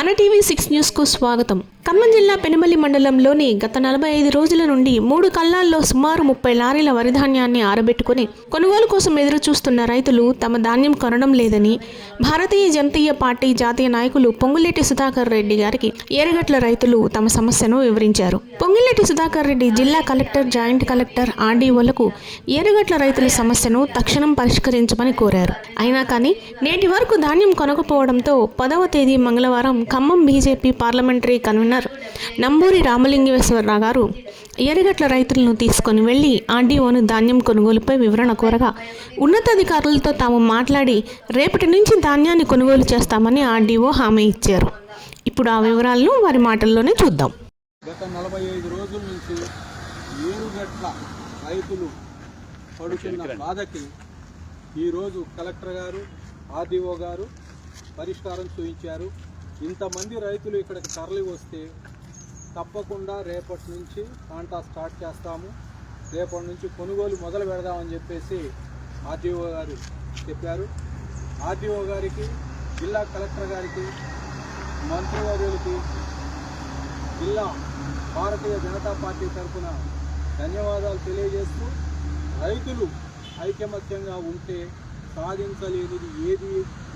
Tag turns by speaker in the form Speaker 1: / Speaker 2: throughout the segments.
Speaker 1: మన TV six న్యూస్కు స్వాగతం. ఖమ్మం జిల్లా పెనుమల్లి మండలంలోని గత నలభై ఐదు రోజుల నుండి మూడు కల్లాల్లో సుమారు ముప్పై లారీల వరి ధాన్యాన్ని ఆరబెట్టుకుని కొనుగోలు కోసం ఎదురు చూస్తున్న రైతులు తమ ధాన్యం కొనడం లేదని భారతీయ జనతీయ పార్టీ జాతీయ నాయకులు పొంగులేటి సుధాకర్ రెడ్డి గారికి ఏరగట్ల రైతులు తమ సమస్యను వివరించారు. పొంగులేటి సుధాకర్ రెడ్డి జిల్లా కలెక్టర్ జాయింట్ కలెక్టర్ ఆర్డీఓలకు ఏరుగట్ల రైతుల సమస్యను తక్షణం పరిష్కరించమని కోరారు. అయినా కానీ నేటి వరకు ధాన్యం కొనకపోవడంతో పదవ తేదీ మంగళవారం Khammam BJP parliamentary convener Namburi Ramalingeswararao గారు ఎరగట్ల రైతులను తీసుకొని వెళ్ళి ఆర్డీఓను ధాన్యం కొనుగోలుపై వివరణ కోరగా ఉన్నతాధికారులతో తాము మాట్లాడి రేపటి నుంచి ధాన్యాన్ని కొనుగోలు చేస్తామని ఆర్డీఓ హామీ ఇచ్చారు. ఇప్పుడు ఆ వివరాలను వారి మాటల్లోనే చూద్దాం.
Speaker 2: గత నలభై ఐదు రోజుల నుంచి ఏరుగట్ల రైతులు పడుతున్న బాధకి ఈరోజు కలెక్టర్ గారు ఆర్డీఓ గారు పరిష్కారం చూపించారు. ఇంతమంది రైతులు ఇక్కడికి తరలి వస్తే తప్పకుండా రేపటి నుంచి కాంటా స్టార్ట్ చేస్తాము. రేపటి నుంచి కొనుగోలు మొదలు పెడదామని చెప్పేసి ఆర్డీఓ గారు చెప్పారు. ఆర్డీఓ గారికి జిల్లా కలెక్టర్ గారికి మంత్రివర్యులకి జిల్లా భారతీయ జనతా పార్టీ తరఫున ధన్యవాదాలు తెలియజేస్తూ రైతులు ఐకమత్యంగా ఉంటే సాధించలేనిది ఏది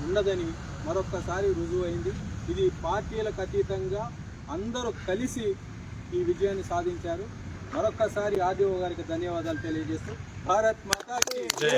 Speaker 2: ఉండదని మరొక్కసారి రుజువైంది. ఇది పార్టీలకు అతీతంగా అందరూ కలిసి ఈ విజయాన్ని సాధించారు మరొక్కసారి ఆదివో గారికి ధన్యవాదాలు తెలియజేస్తూ భారత్ మాతాకి జై.